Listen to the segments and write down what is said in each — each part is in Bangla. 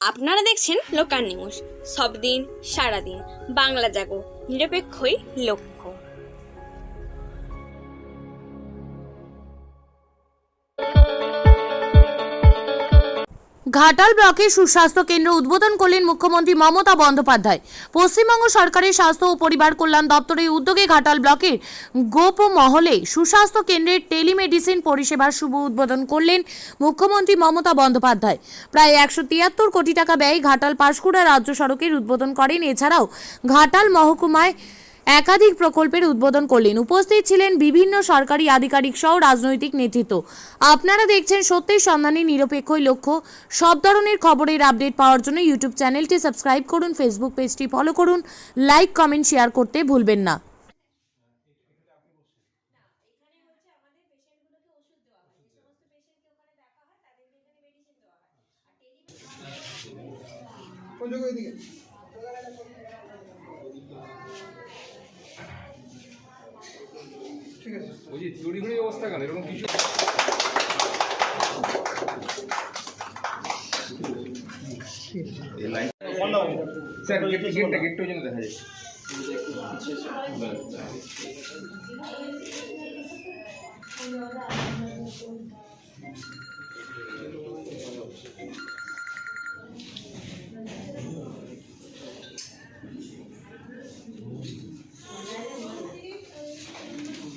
আপনারা দেখছেন লোকাল নিউজ। সব দিন সারাদিন বাংলা জাগো। নিরপেক্ষই লক্ষ্য ঘাটাল ব্লকে সুস্বাস্থ্য কেন্দ্র উদ্বোধন করলেন মুখ্যমন্ত্রী মমতা বন্দ্যোপাধ্যায়। পশ্চিমবঙ্গ সরকারের স্বাস্থ্য ও পরিবার কল্যাণ দপ্তরের উদ্যোগে ঘাটাল ব্লকের গোপ মহলে সুস্বাস্থ্য কেন্দ্রের টেলিমেডিসিন পরিষেবার শুভ উদ্বোধন করলেন মুখ্যমন্ত্রী মমতা বন্দ্যোপাধ্যায়। প্রায় একশো তিয়াত্তর কোটি টাকা ব্যয় ঘাটাল পাঁশকুড়া রাজ্য সড়কের উদ্বোধন করেন। এছাড়াও ঘাটাল মহকুমায় একাধিক প্রকল্পের উদ্বোধন করলেন। উপস্থিত ছিলেন বিভিন্ন সরকারি আধিকারিক সহ রাজনৈতিক নেতৃত্ব। আপনারা দেখছেন সত্যের সন্ধানে, নিরপেক্ষই লক্ষ্য। সব ধরনের খবরের আপডেট পাওয়ার জন্য ইউটিউব চ্যানেলটি সাবস্ক্রাইব করুন, ফেসবুক পেজটি ফলো করুন। লাইক, কমেন্ট, শেয়ার করতে ভুলবেন না। কোন জায়গায় ওইদিকে? ঠিক আছে চুরি তড়িঘড়ি অবস্থা কেন? এরকম কিছু? স্যার গেট গেটটা গেটটা ওই দেখা যায়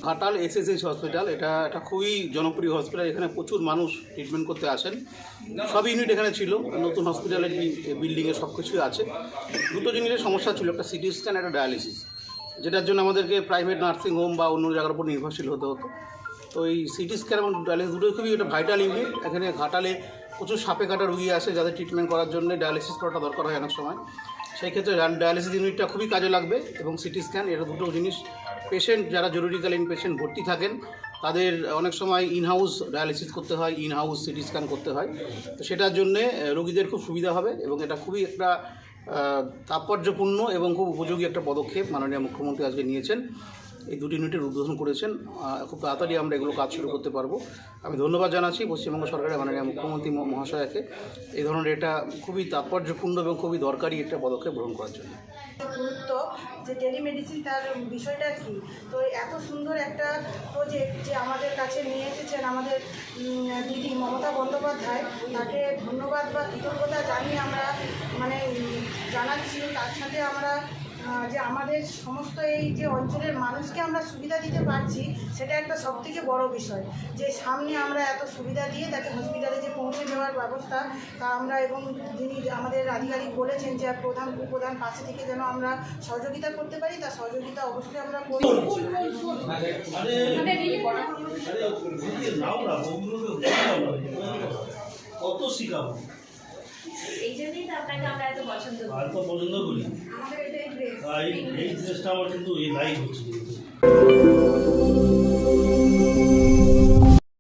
ঘাটাল এসএসএইচ হসপিটাল, এটা একটা খুবই জনপ্রিয় হসপিটাল, এখানে প্রচুর মানুষ ট্রিটমেন্ট করতে আসেন। সব ইউনিট এখানে ছিল, নতুন হসপিটালের বিল্ডিংয়ে সব কিছুই আছে। দুটো জিনিসের সমস্যা ছিল, একটা সিটি স্ক্যান একটা ডায়ালিসিস যেটার জন্য আমাদেরকে প্রাইভেট নার্সিং হোম বা অন্য জায়গার উপর নির্ভরশীল হতে হতো। তো এই সিটি স্ক্যান এবং ডায়ালিসিস দুটোই খুবই একটা ভাইটাল ইউনিট এখানে ঘাটালে প্রচুর সাপে কাটা রুগী আসে, যাদের ট্রিটমেন্ট করার জন্য ডায়ালিসিস করাটা দরকার হয় অনেক সময়। সেই ক্ষেত্রে ডায়ালিসিস ইউনিটটা খুবই কাজে লাগবে এবং সিটি স্ক্যান এটা দুটো জিনিস পেশেন্ট যারা জরুরিকালীন পেশেন্ট ভর্তি থাকেন, তাদের অনেক সময় ইন হাউস ডায়ালিসিস করতে হয় ইন হাউস সিটি স্ক্যান করতে হয়। তো সেটার জন্যে রোগীদের খুব সুবিধা হবে এবং এটা খুবই একটা তাৎপর্যপূর্ণ এবং খুব উপযোগী একটা পদক্ষেপ মাননীয় মুখ্যমন্ত্রী আজকে নিয়েছেন। এই দুটি ইউনিটের উদ্বোধন করেছেন। খুব তাড়াতাড়ি আমরা এগুলো কাজ শুরু করতে পারব। আমি ধন্যবাদ জানাচ্ছি পশ্চিমবঙ্গ সরকারের মাননীয় মুখ্যমন্ত্রী মহাশয়াকে। এই ধরনের এটা খুবই তাৎপর্যপূর্ণ এবং খুবই দরকারি একটা পদক্ষেপ গ্রহণ করার জন্য। গুরুত্ব যে টেলিমেডিসিন তার বিষয়টা কি? তো এত সুন্দর একটা প্রজেক্ট যে আমাদের কাছে নিয়ে এসেছেন আমাদের দিদি মমতা বন্দ্যোপাধ্যায়, তাকে ধন্যবাদ বা কৃতজ্ঞতা জানিয়ে আমরা মানে জানাচ্ছি। তার সাথে আমরা যে আমাদের সমস্ত এই যে অঞ্চলের মানুষকে আমরা সুবিধা দিতে পারছি সেটা একটা সবথেকে বড় বিষয় যে সামনে আমরা এত সুবিধা দিয়ে তাকে হসপিটালে যে পৌঁছে দেওয়ার ব্যবস্থা তা আমরা এবং যিনি আমাদের আধিকারিক বলেছেন যে প্রধান উপপ্রধান পাশে থেকে যেন আমরা সহযোগিতা করতে পারি তার সহযোগিতা অবশ্যই আমরা করি কত শিখাবো এই জন্যই তো আপনাকে আমরা এত পছন্দ করি। আর তো পছন্দ করি। আমাদের এটাই ড্রেস এই ড্রেসটা আমার কিন্তু এই লাইক হচ্ছে।